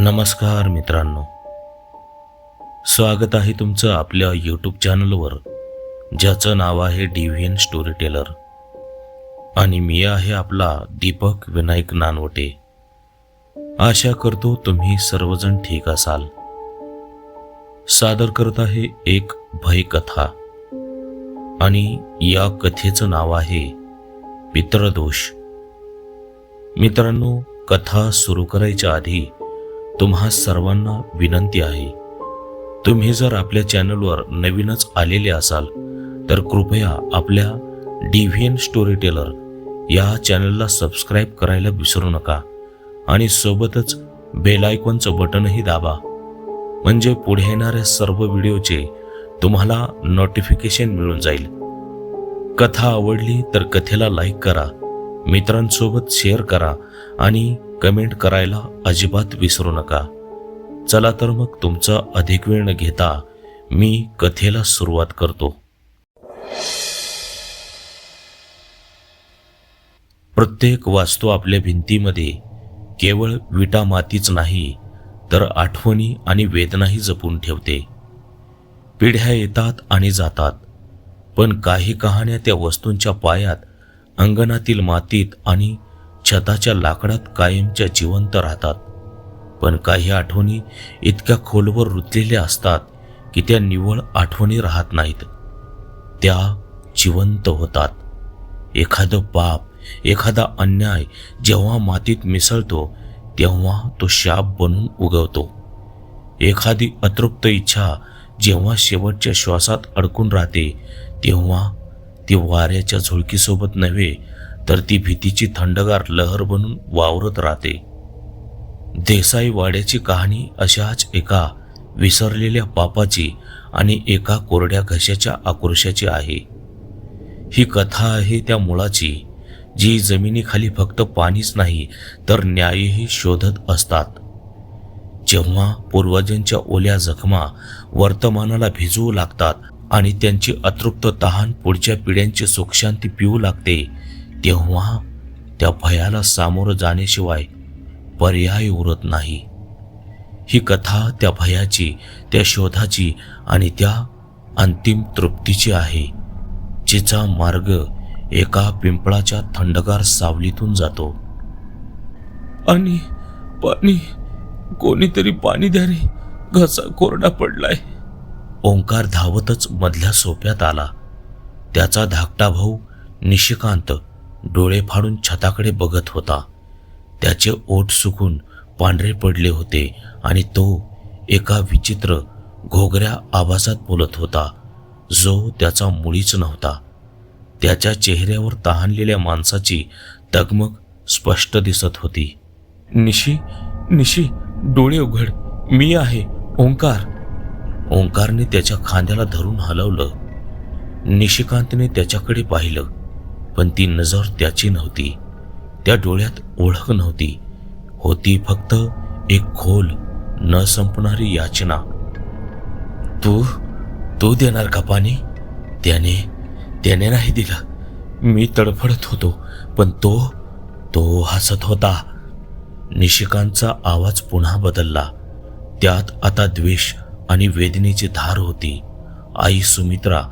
नमस्कार मित्रांनो. स्वागत आहे तुमचं आपल्या यूट्यूब चॅनलवर ज्याचं नाव आहे डिव्हियन स्टोरी टेलर आणि मी आहे आपला दीपक विनायक नानवटे. आशा करतो तुम्ही सर्वजण ठीक असाल. सादर करत आहे एक भयकथा आणि या कथेचं नाव आहे पितृदोष. मित्रांनो कथा सुरू करायच्या आधी तुम्हा सर्वांना विनंती आहे. तुम्ही जर आपल्या चॅनलवर नवीनच आलेले असाल तर कृपया आपल्या डिव्हियन स्टोरी टेलर या चॅनलला सबस्क्राईब करायला विसरू नका आणि सोबतच बेलायकॉनचं बटनही दाबा. म्हणजे पुढे येणाऱ्या सर्व व्हिडिओचे तुम्हाला नोटिफिकेशन मिळून जाईल. कथा आवडली तर कथेला लाईक करा मित्रांसोबत शेअर करा आणि कमेंट करायला अजिबात विसरू नका. चला तर मग तुमचा अधिक वेळ न घेता मी कथेला सुरुवात करतो. प्रत्येक वास्तू आपल्या भिंतीमध्ये केवळ विटा मातीच नाही तर आठवणी आणि वेदनाही जपून ठेवते. पिढ्या येतात आणि जातात पण काही कहाण्या त्या वस्तूंच्या पायात अंगणातील मातीत आणि छताच्या लाकडात कायमच्या जिवंत राहतात. पण काही आठवणी इतक्या खोलवर रुतलेल्या असतात की त्या निव्वळ आठवणी राहत नाहीत. त्या जिवंत होतात. एखादं पाप एखादा अन्याय जेव्हा मातीत मिसळतो तेव्हा तो शाप बनून उगवतो. एखादी अतृप्त इच्छा जेव्हा शेवटच्या श्वासात अडकून राहते तेव्हा ती वाऱ्याच्या झुळकीसोबत नव्हे तर ती भीतीची थंडगार लहर बनून वावरत राहते. देसाई वाड्याची कहाणी अशाच एका विसरलेल्या पापाची आणि एका कोरड्या घशाच्या आक्रोशाची आहे. ही कथा आहे त्या मुळाची जी जमिनीखाली फक्त पाणीच नाही तर न्यायही शोधत असतात. जेव्हा पूर्वजांच्या ओल्या जखमा वर्तमानाला भिजवू लागतात आणि त्यांची अतृप्त तहान पुढच्या पिढ्यांची सुखशांती पिऊ लागते तेव्हा त्या भयाला सामोरं जाण्याशिवाय पर्याय उरत नाही. ही कथा त्या भयाची त्या शोधाची आणि त्या अंतिम तृप्तीची आहे जिचा मार्ग एका पिंपळाच्या थंडगार सावलीतून जातो. आणि पाणी कोणीतरी पाणी द्या रे घसा कोरडा पडलाय. ओंकार धावतच मधल्या सोप्यात आला. त्याचा धाकटा भाऊ निशिकांत डोळे फाडून छताकडे बघत होता. त्याचे ओठ सुकून पांढरे पडले होते आणि तो एका विचित्र घोगऱ्या आवाजात बोलत होता. जो त्याचा मुळीच नव्हता. त्याच्या चेहऱ्यावर तहानलेल्या माणसाची तगमग स्पष्ट दिसत होती. निशी निशी डोळे उघड. मी आहे ओंकार. ओंकारने त्याच्या खांद्याला धरून हलवलं. निशिकांतने त्याच्याकडे पाहिलं. पण ती नजर त्याची नव्हती. त्या डोळ्यात ओळख नव्हती. होती फक्त एक खोल न संपणारी याचना. तू तू देणार का पाणी? त्याने त्याने नाही दिलं. मी तडफडत होतो पण तो तो हसत होता. निशिकांचा आवाज पुन्हा बदलला. त्यात आता द्वेष आणि वेदनेची धार होती. आई सुमित्रा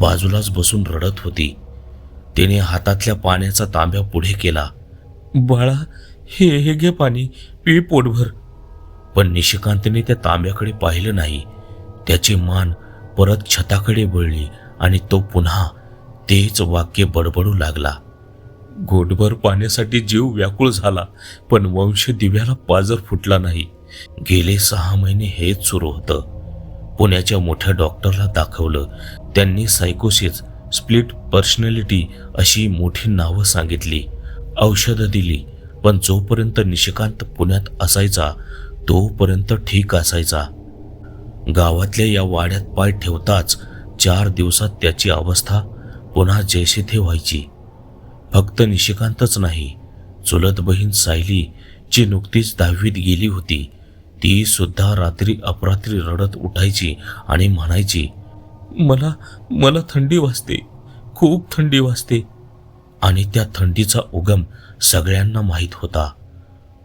बाजूलाच बसून रडत होती. तिने हातातल्या पाण्याचा तांब्या पुढे केला. बाळा हे हे घे पाणी पी पोटभर. पण निशिकांतने त्या तांब्याकडे पाहिलं नाही. त्याची मान परत छताकडे वळली आणि तो पुन्हा तेच वाक्य बडबडू लागला. घोटभर पाण्यासाठी जीव व्याकुळ झाला पण वंश दिव्याला पाजर फुटला नाही. गेले सहा महिने हेच सुरू होतं. पुण्याच्या मोठ्या डॉक्टरला दाखवलं. त्यांनी सायकोसिस स्प्लिट पर्सनॅलिटी अशी मोठी नावं सांगितली. औषधं दिली पण जोपर्यंत निशिकांत पुण्यात असायचा तोपर्यंत ठीक असायचा. गावातल्या या वाड्यात पाय ठेवताच चार दिवसात त्याची अवस्था पुन्हा जैसे थे व्हायची. फक्त निशिकांतच नाही चुलत बहीण सायली जी नुकतीच दहावीत गेली होती ती सुद्धा रात्री अपरात्री रडत उठायची आणि म्हणायची मला मला थंडी वाजते. खूप थंडी वाजते. आणि त्या थंडीचा उगम सगळ्यांना माहीत होता.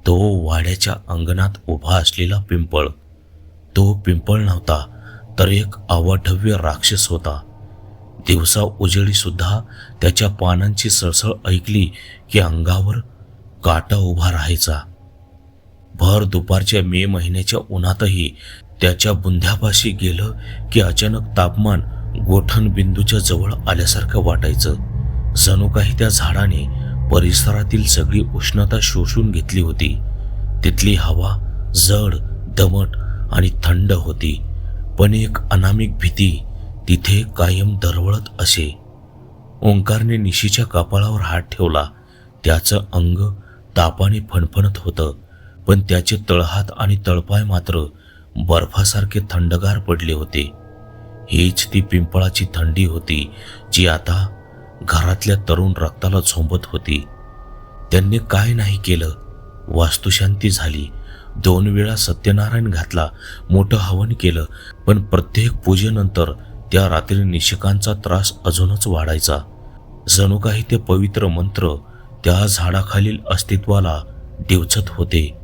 तो वाड्याच्या अंगणात उभा असलेला पिंपळ. तो पिंपळ नव्हता तर एक अवाढव्य राक्षस होता. दिवसा उजेडीसुद्धा त्याच्या पानांची सळसळ ऐकली की अंगावर काटा उभा राहायचा. भर दुपारच्या मे महिन्याच्या उन्हातही त्याच्या बुंध्यापाशी गेलं की अचानक तापमान गोठण बिंदूच्या जवळ आल्यासारखं वाटायचं. जणू काही त्या झाडाने परिसरातील सगळी उष्णता शोषून घेतली होती. तिथली हवा जड दमट आणि थंड होती. पण एक अनामिक भीती तिथे कायम दरवळत असे. ओंकारने निशीच्या कपाळावर हात ठेवला. त्याचं अंग तापाने फणफणत होतं. पण त्याचे तळहात आणि तळपाय मात्र बर्फासारखे थंडगार पडले होते. हीच ती पिंपळाची थंडी होती जी आता घरातल्या तरुण रक्ताला झोंबत होती. त्यांनी काय नाही केलं. वास्तुशांती झाली. दोन वेळा सत्यनारायण घातला मोठं हवन केलं पण प्रत्येक पूजेनंतर त्या रात्री निशिकांचा त्रास अजूनच वाढायचा. जणू काही ते पवित्र मंत्र त्या झाडाखालील अस्तित्वाला डिवचत होते.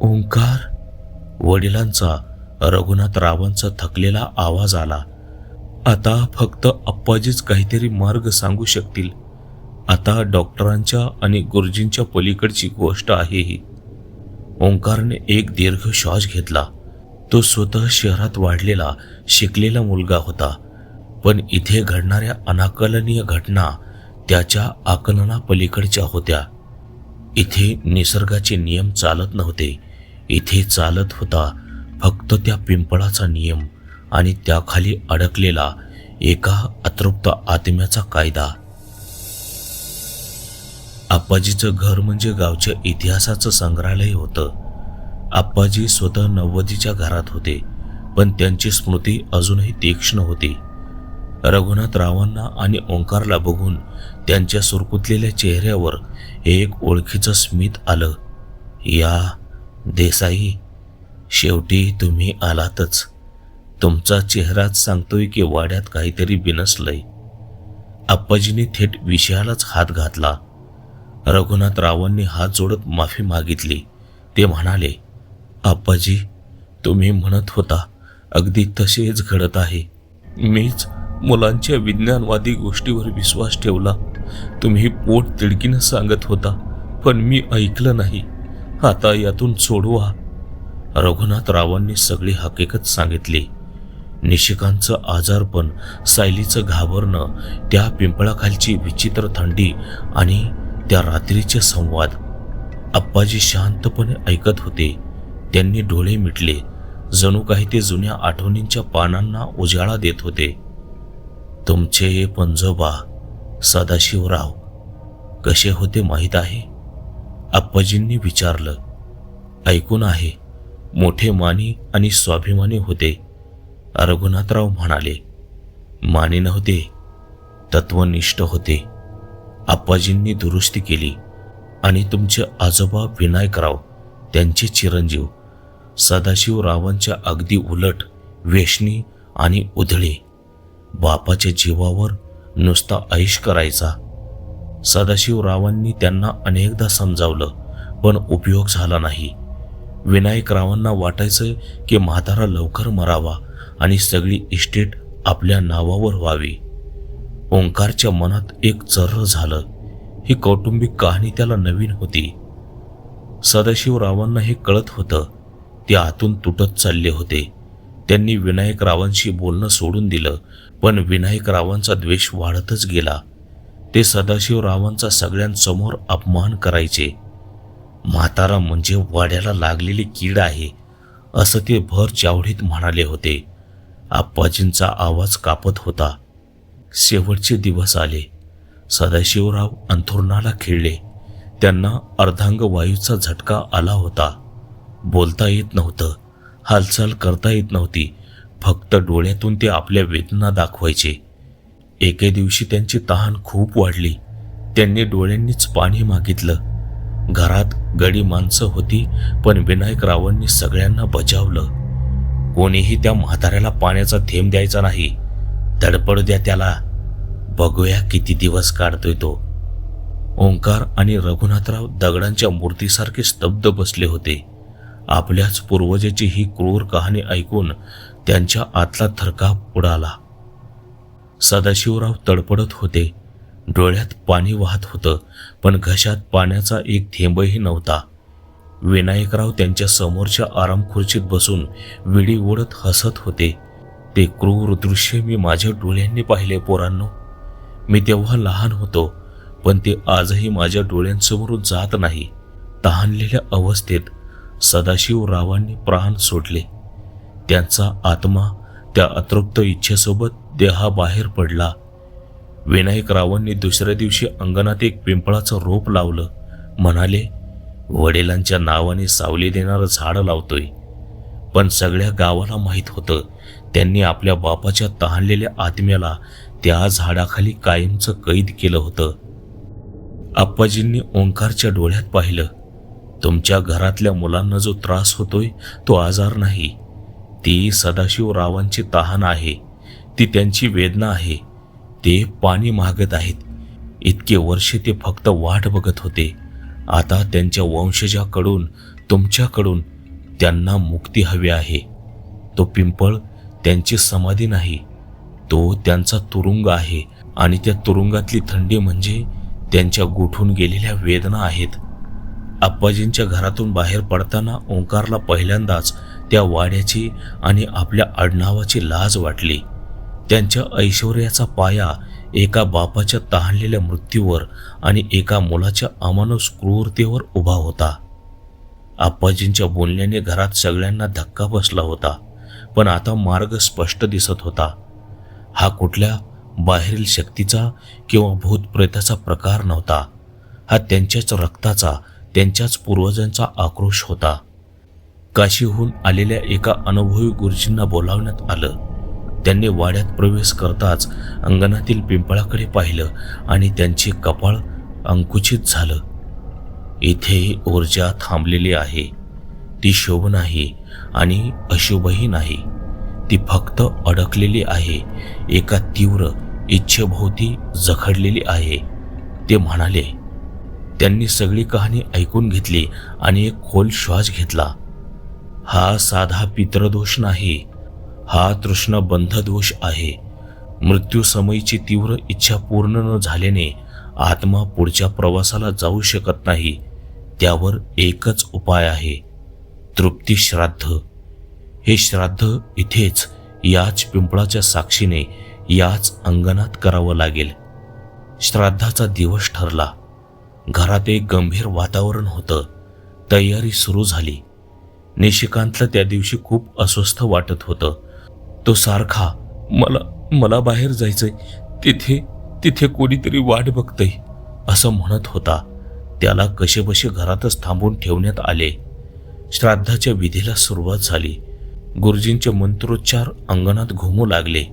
ओंकार? वडिलांचा रघुनाथ रावांचा थकलेला आवाज आला. आता फक्त अप्पाजीच काहीतरी मार्ग सांगू शकतील. आता डॉक्टरांच्या आणि गुरुजींच्या पलीकडची गोष्ट आहे ही ओंकारने एक दीर्घ श्वास घेतला. तो स्वतः शहरात वाढलेला शिकलेला मुलगा होता. पण इथे घडणाऱ्या अनाकलनीय घटना त्याच्या आकलनापलीकडच्या होत्या. इथे निसर्गाचे नियम चालत नव्हते. इथे चालत होता फक्त त्या पिंपळाचा नियम आणि त्याखाली अडकलेला एका अतृप्त आत्म्याचा कायदा. आप्पाजीचं घर म्हणजे गावच्या इतिहासाचं संग्रहालय होतं. आप्पाजी स्वतः नव्वदीच्या घरात होते पण त्यांची स्मृती अजूनही तीक्ष्ण होती. रघुनाथ रावांना आणि ओंकारला बघून त्यांच्या सुरकुतलेल्या चेहऱ्यावर एक ओळखीचं स्मित आलं. या देसाई शेवटी तुम्ही आलातच. तुमचा चेहराच सांगतोय की वाड्यात काहीतरी बिनसलंय. आप्पाजीने थेट विषयालाच हात घातला. रघुनाथ रावांनी हात जोडत माफी मागितली. ते म्हणाले आप्पाजी तुम्ही म्हणत होता अगदी तसेच घडत आहे. मीच मुलांच्या विज्ञानवादी गोष्टीवर विश्वास ठेवला. तुम्ही पोट तिडकीनं सांगत होता पण मी ऐकलं नाही. आता यातून सोडवा. रघुनाथ रावांनी सगळी हकीकत सांगितली. निशिकांचं आजारपण सायलीचं घाबरणं त्या पिंपळाखालची विचित्र थंडी आणि त्या रात्रीचे संवाद. आप्पाजी शांतपणे ऐकत होते. त्यांनी डोळे मिटले. जणू काही ते जुन्या आठवणींच्या पानांना उजाळा देत होते. तुमचे पंजोबा सदाशिवराव कसे होते माहीत आहे? आप्पाजींनी विचारलं. ऐकून आहे. मोठे मानी आणि स्वाभिमानी होते. रघुनाथराव म्हणाले माने नव्हते तत्वनिष्ठ होते. आप्पाजींनी दुरुस्ती केली आणि तुमचे आजोबा विनायकराव त्यांचे चिरंजीव सदाशिवरावांच्या अगदी उलट वेशणी आणि उधळे. बापाच्या जीवावर नुसता ऐश करायचा. सदाशिवरावांनी त्यांना अनेकदा समजावलं पण उपयोग झाला नाही. विनायकरावांना वाटायचं की म्हातारा लवकर मरावा आणि सगळी इस्टेट आपल्या नावावर व्हावी. ओंकारच्या मनात एक चर्र झालं. ही कौटुंबिक कहाणी त्याला नवीन होती. सदाशिवरावांना हे कळत होतं. ते आतून तुटत चालले होते. त्यांनी विनायकरावांशी बोलणं सोडून दिलं पण विनायकरावांचा द्वेष वाढतच गेला. ते सदाशिवरावांचा सगळ्यांसमोर अपमान करायचे. म्हातारा म्हणजे वाड्याला लागलेली कीड आहे असं ते भर चावडीत म्हणाले होते. आप्पाजींचा आवाज कापत होता. शेवटचे दिवस आले. सदाशिवराव अंथुरणाला खिळले. त्यांना अर्धांग वायूचा झटका आला होता. बोलता येत नव्हतं हालचाल करता येत नव्हती फक्त डोळ्यातून ते आपल्या वेदना दाखवायचे. एके दिवशी त्यांची तहान खूप वाढली. त्यांनी डोळ्यांनीच पाणी मागितलं. घरात गडी माणसं होती पण विनायकरावांनी सगळ्यांना बजावलं. कोणीही त्या म्हाताऱ्याला पाण्याचा थेंब द्यायचा नाही. धडपडू द्या त्याला. बघूया किती दिवस काढतोय तो. ओंकार आणि रघुनाथराव दगडांच्या मूर्तीसारखे स्तब्ध बसले होते. आपल्याच पूर्वजाची ही क्रूर कहाणी ऐकून त्यांच्या आतला थरकाप उडाला. सदाशिवराव तडपडत होते. डोळ्यात पाणी वाहत होतं पण घशात पाण्याचा एक थेंबही नव्हता. विनायकराव त्यांच्या समोरच्या आराम खुर्चीत बसून विडी ओढत हसत होते. ते क्रूर दृश्य मी माझ्या डोळ्यांनी पाहिले पोरांनो. मी तेव्हा लहान होतो पण ते आजही माझ्या डोळ्यांसमोरून जात नाही. तहानलेल्या अवस्थेत सदाशिवरावांनी प्राण सोडले. त्यांचा आत्मा त्या अतृप्त इच्छेसोबत देहाबाहेर पडला. विनायकरावांनी दुसऱ्या दिवशी अंगणात एक पिंपळाचं रोप लावलं. म्हणाले वडिलांच्या नावाने सावली देणारं झाड लावतोय. पण सगळ्या गावाला माहीत होतं त्यांनी आपल्या बापाच्या तहानलेल्या आत्म्याला त्या झाडाखाली कायमचं कैद केलं होतं. आप्पाजींनी ओंकारच्या डोळ्यात पाहिलं तुमच्या घरातल्या मुलांना जो त्रास होतोय तो आजार नाही. ती सदाशिवरावांची तहान आहे. ती त्यांची वेदना आहे. ते पाणी मागत आहेत. इतके वर्षे ते फक्त वाट बघत होते. आता त्यांच्या वंशजाकडून तुमच्याकडून त्यांना मुक्ती हवी आहे. तो पिंपळ त्यांची समाधी नाही. तो त्यांचा तुरुंग आहे आणि त्या तुरुंगातली थंडी म्हणजे त्यांच्या गोठून गेलेल्या वेदना आहेत. आप्पाजींच्या घरातून बाहेर पडताना ओंकारला पहिल्यांदाच त्या वाड्याची आणि आपल्या आडनावाची लाज वाटली. त्यांच्या ऐश्वर्याचा पाया एका बापाच्या तहानलेल्या मृत्यूवर आणि एका मुलाच्या अमानुष क्रूरतेवर उभा होता. आप्पाजींच्या बोलण्याने घरात सगळ्यांना धक्का बसला होता पण आता मार्ग स्पष्ट दिसत होता. हा कुठल्या बाहेरील शक्तीचा किंवा भूतप्रेताचा प्रकार नव्हता. हा त्यांच्याच रक्ताचा त्यांच्याच पूर्वजांचा आक्रोश होता. काशीहून आलेल्या एका अनुभवी गुरुजींना बोलावण्यात आलं. त्यांनी वाड्यात प्रवेश करताच अंगणातील पिंपळाकडे पाहिलं आणि त्यांचे कपाळ अंकुचित झालं. इथे ऊर्जा थांबलेली आहे. ती शुभ नाही आणि अशुभही नाही. ती फक्त अडकलेली आहे. एका तीव्र इच्छेभोवती जखडलेली आहे. ते म्हणाले त्यांनी सगळी कहाणी ऐकून घेतली आणि एक खोल श्वास घेतला. हा साधा पितृदोष नाही. हा तृष्णा बंधदोष आहे. मृत्यूसमयीची तीव्र इच्छा पूर्ण न झाल्याने आत्मा पुढच्या प्रवासाला जाऊ शकत नाही. त्यावर एकच उपाय आहे. तृप्ती श्राद्ध. हे श्राद्ध इथेच याच पिंपळाच्या साक्षीने याच अंगणात करावं लागेल. श्राद्धाचा दिवस ठरला. घरात एक गंभीर वातावरण होतं. तयारी सुरू झाली. निशिकांतला त्या दिवशी खूप अस्वस्थ वाटत होतं. तो सारखा मला मला बाहेर जायचंय. तिथे तिथे कोणीतरी वाट बघतय असं म्हणत होता. त्याला कसेबसे घरातच थांबून ठेवण्यात आले. श्राद्धाच्या विधीला सुरुवात झाली. गुरुजींचे मंत्रोच्चार अंगणात घुमू लागले.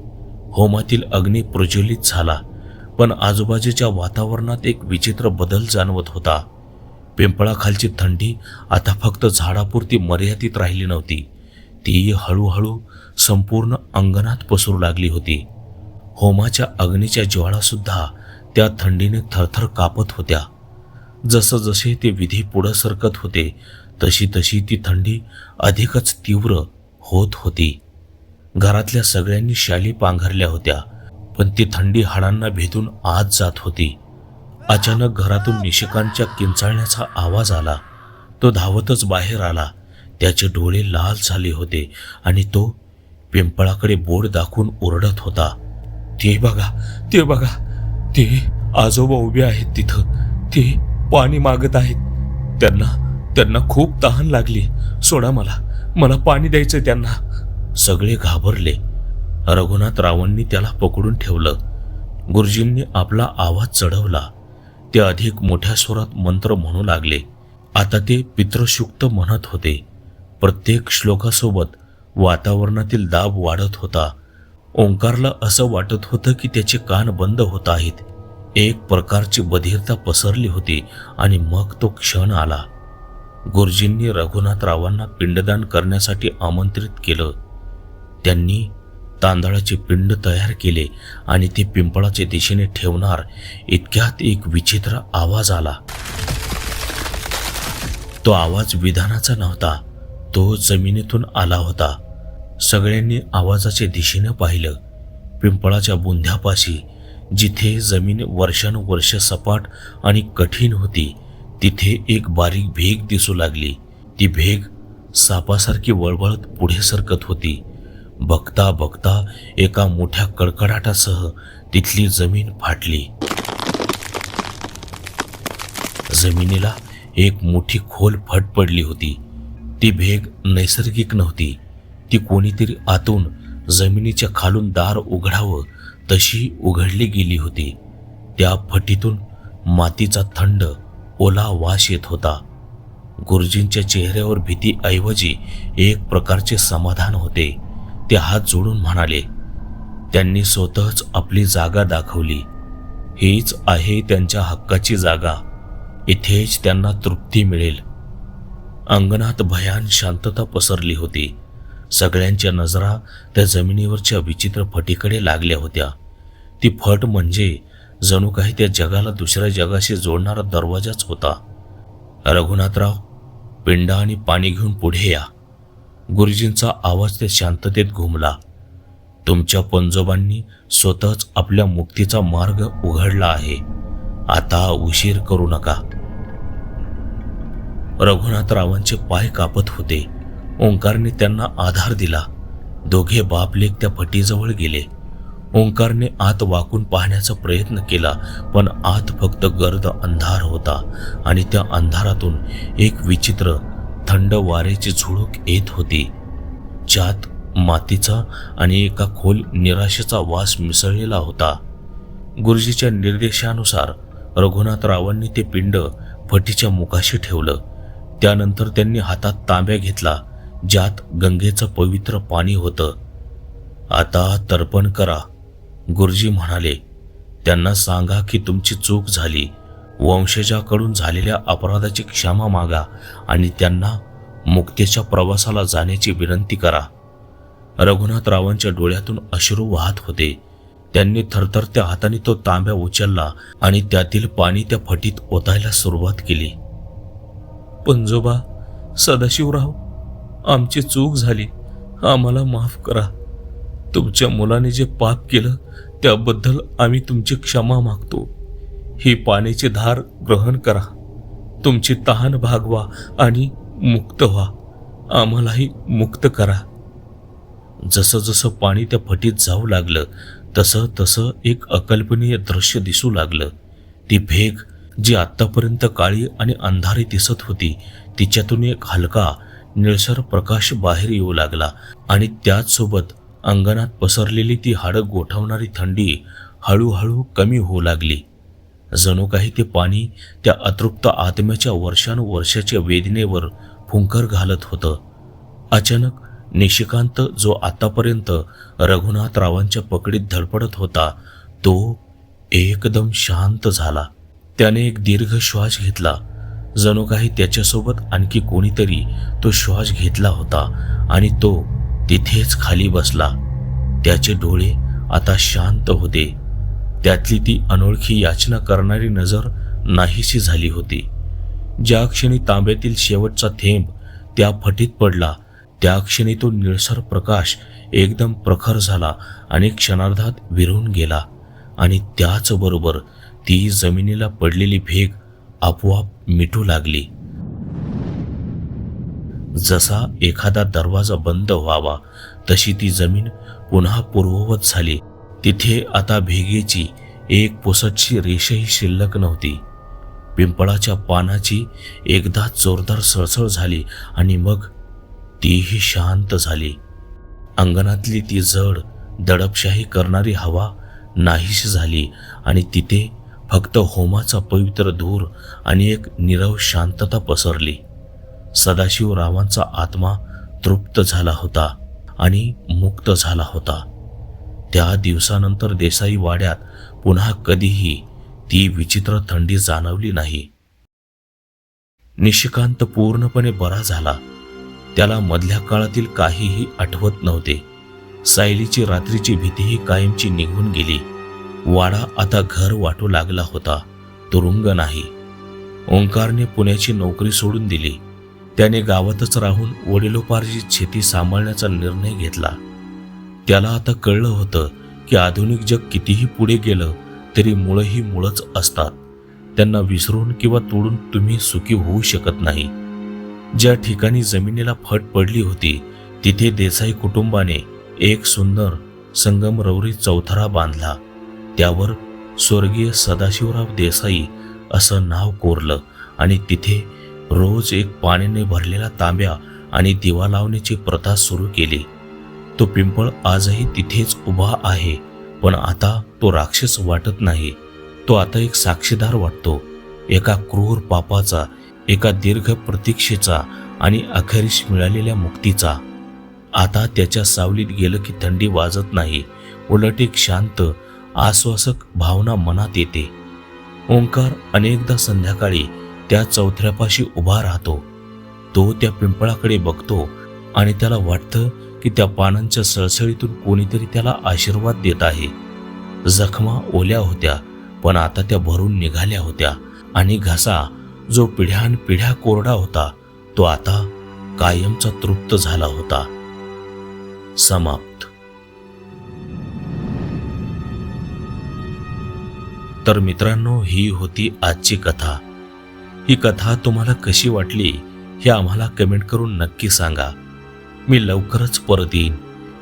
होमातील अग्नी प्रज्वलित झाला पण आजूबाजूच्या वातावरणात एक विचित्र बदल जाणवत होता. पिंपळाखालची थंडी आता फक्त झाडापुरती मर्यादित राहिली नव्हती. ती हळूहळू संपूर्ण अंगणात पसरू लागली होती. होमाच्या अग्नीच्या ज्वाळासुद्धा त्या थंडीने थरथर कापत होत्या. जसं जसे ते विधी पुढं सरकत होते तशी तशी ती थंडी अधिकच तीव्र होत होती. घरातल्या सगळ्यांनी शाली पांघरल्या होत्या पण ती थंडी हाडांना भेदून आत जात होती. अचानक घरातून निशिकांच्या किंचाळण्याचा आवाज आला. तो धावतच बाहेर आला. त्याचे डोळे लाल झाले होते आणि तो पिंपळाकडे बोट दाखवून ओरडत होता. ते बघा ते बघा ते आजोबा उभे आहेत तिथं. ते पाणी मागत आहेत. त्यांना त्यांना खूप तहान लागली. सोडा मला मला पाणी द्यायचं त्यांना. सगळे घाबरले. रघुनाथ रावांनी त्याला पकडून ठेवलं. गुरुजींनी आपला आवाज चढवला. ते अधिक मोठ्या स्वरात मंत्र म्हणू लागले. आता ते पितृशुक्त म्हणत होते. प्रत्येक श्लोकासोबत वातावरणातील दाब वाढत होता. ओंकारला असं वाटत होतं की त्याचे कान बंद होत आहेत. एक प्रकारची बधिरता पसरली होती आणि मग तो क्षण आला. गुरुजींनी रघुनाथरावांना पिंडदान करण्यासाठी आमंत्रित केलं. त्यांनी तांदळाचे पिंड तयार केले आणि ते पिंपळाच्या दिशेने ठेवणार इतक्यात एक विचित्र आवाज आला. तो आवाज विधानाचा नव्हता. तो जमिनीतून आला होता. सगळ्यांनी आवाजाच्या दिशेने पाहिलं. पिंपळाच्या बुंध्यापाशी जिथे जमीन वर्षानुवर्ष सपाट आणि कठीण होती तिथे एक बारीक भेग दिसू लागली. ती भेग सापासारखी वळवळत पुढे सरकत होती. बघता बघता एका मोठ्या कडकडाटासह तिथली जमीन फाटली. जमिनीला एक मोठी खोल फट पडली होती. ती भेग नैसर्गिक नव्हती. ती कोणीतरी आतून जमिनीच्या खालून दार उघडावं तशी उघडली गेली होती. त्या फटीतून मातीचा थंड ओला वास येत होता. गुरुजींच्या चेहऱ्यावर भीतीऐवजी एक प्रकारचे समाधान होते. ते हात जोडून म्हणाले त्यांनी स्वतःच आपली जागा दाखवली. हीच आहे त्यांच्या हक्काची जागा. इथेच त्यांना तृप्ती मिळेल. अंगणात भयान शांतता पसरली होती. सगळ्यांच्या नजरा त्या जमिनीवरच्या विचित्र फटीकडे लागल्या होत्या. ती फट म्हणजे जणू काही त्या जगाला दुसऱ्या जगाशी जोडणारा दरवाजाच होता. रघुनाथराव पिंडा आणि पाणी घेऊन पुढे या. गुरुजींचा आवाज त्या शांततेत घुमला. तुमच्या पंजोबांनी स्वतःच आपल्या मुक्तीचा मार्ग उघडला आहे. आता उशीर करू नका. रघुनाथरावांचे पाय कापत होते. ओंकारने त्यांना आधार दिला. दोघे बापलेक त्या फटीजवळ गेले. ओंकारने आत वाकून पाहण्याचा प्रयत्न केला पण आत फक्त गर्द अंधार होता आणि त्या अंधारातून एक विचित्र थंड वारेची झुळूक येत होती. ज्यात मातीचा आणि एका खोल निराशेचा वास मिसळलेला होता. गुरुजीच्या निर्देशानुसार रघुनाथरावांनी ते पिंड फटीच्या मुखाशी ठेवलं. त्यानंतर त्यांनी हातात तांब्या घेतला ज्यात गंगेचं पवित्र पाणी होतं. आता तर्पण करा गुरुजी म्हणाले. त्यांना सांगा की तुमची चूक झाली. वंशजाकडून झालेल्या अपराधाची क्षमा मागा आणि त्यांना मुक्तीच्या प्रवासाला जाण्याची विनंती करा. रघुनाथरावांच्या डोळ्यातून अश्रू वाहत होते. त्यांनी थरथरत्या हाताने तो तांब्या उचलला आणि त्यातील पाणी त्या फटीत ओतायला सुरुवात केली. पंजोबा सदाशिवराव आमची चूक झाली आम्हाला माफ करा. तुमच्या मुलाने जे पाप केलं त्याबद्दल आम्ही तुमची क्षमा मागतो. ही पाण्याची धार ग्रहण करा. तुमची तहान भागवा आणि मुक्त व्हा. आम्हालाही मुक्त करा. जसं जसं पाणी त्या फटीत जाऊ लागलं तसं तसं एक अकल्पनीय दृश्य दिसू लागलं. ती भेग जी आत्तापर्यंत काळी आणि अंधारी दिसत होती तिच्यातून एक हलका निळसर प्रकाश बाहेर येऊ लागला आणि त्याचसोबत अंगणात पसरलेली ती हाडं गोठवणारी थंडी हळूहळू कमी होऊ लागली. जणू काही ते पाणी त्या अतृप्त आत्म्याच्या वर्षानुवर्षाच्या वेदनेवर फुंकर घालत होतं. अचानक निशिकांत जो आतापर्यंत रघुनाथरावांच्या पकडीत धडपडत होता तो एकदम शांत झाला. त्याने एक दीर्घ श्वास घेतला. जणू काही त्याच्यासोबत आणखी कोणीतरी तो श्वास घेतला होता आणि तो तिथेच खाली बसला. त्याचे डोळे आता शांत होते. त्यातली ती अनोळखी याचना करणारी नजर नाहीशी झाली होती. ज्या क्षणी तांब्यातील शेवटचा थेंब त्या फटीत पडला त्या क्षणी तो निळसर प्रकाश एकदम प्रखर झाला आणि क्षणार्धात विरून गेला आणि त्याचबरोबर ती जमिनीला पडलेली भेग आपोआप मिटू लागली. जसा एखादा दरवाजा बंद व्हावा तशी ती जमीन पुन्हा पूर्ववत झाली. तिथे आता भेगेची एक पुसटशी रेषही शिल्लक नव्हती. पिंपळाच्या पानाची एकदा जोरदार सळसळ झाली आणि मग तीही शांत झाली. अंगणातली ती जड दडपशाही करणारी हवा नाहीशी झाली आणि तिथे फक्त होमाचा पवित्र धूर आणि एक निरव शांतता पसरली. सदाशिवरावांचा आत्मा तृप्त झाला होता आणि मुक्त झाला होता. त्या दिवसानंतर देसाई वाड्यात पुन्हा कधीही ती विचित्र थंडी जाणवली नाही. निशिकांत पूर्णपणे बरा झाला. त्याला मधल्या काळातील काहीही आठवत नव्हते. सायलीची रात्रीची भीतीही कायमची निघून गेली. वाडा आता घर वाटू लागला होता. तुरुंग नाही. ओंकारने पुण्याची नोकरी सोडून दिली. त्याने गावातच राहून वडिलोपार्जित शेती सांभाळण्याचा निर्णय घेतला. त्याला आता कळलं होतं की आधुनिक जग कितीही पुढे गेलं तरी मुळंही मुळंच असतात. त्यांना विसरून किंवा तोडून तुम्ही सुखी होऊ शकत नाही. ज्या ठिकाणी जमिनीला फट पडली होती तिथे देसाई कुटुंबाने एक सुंदर संगमरवरी चौथरा बांधला. त्यावर स्वर्गीय सदाशिवराव देसाई असं नाव कोरलं आणि तिथे रोज एक पाण्याने भरलेला तांब्या आणि दिवा लावण्याची प्रथा सुरू केली. तो पिंपळ आजही तिथेच उभा आहे पण आता तो राक्षस वाटत नाही. तो आता एक साक्षीदार वाटतो एका क्रूर पापाचा एका दीर्घ प्रतीक्षेचा आणि अखेरीस मिळालेल्या मुक्तीचा. आता त्याच्या सावलीत गेलं की थंडी वाजत नाही उलट एक शांत आश्वासक भावना मनात येते. ओंकार अनेकदा संध्याकाळी त्या चौथऱ्यापाशी उभा राहतो. तो त्या पिंपळाकडे बघतो आणि त्याला वाटतं की त्या पानांच्या सळसळीतून कोणीतरी त्याला आशीर्वाद देत आहे. जखमा ओल्या होत्या पण आता त्या भरून निघाल्या होत्या आणि घसा जो पिढ्यान पिढ्या कोरडा होता तो आता कायमचा तृप्त झाला होता. समाप्त. तर मित्रांनो ही होती आजची कथा. ही कथा तुम्हाला कशी वाटली हे आम्हाला कमेंट करून नक्की सांगा. मी लवकरच परत येईन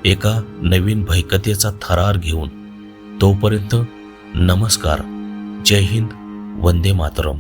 एका नवीन भयकथेचा थरार घेऊन. तोपर्यंत नमस्कार. जय हिंद वंदे मातरम.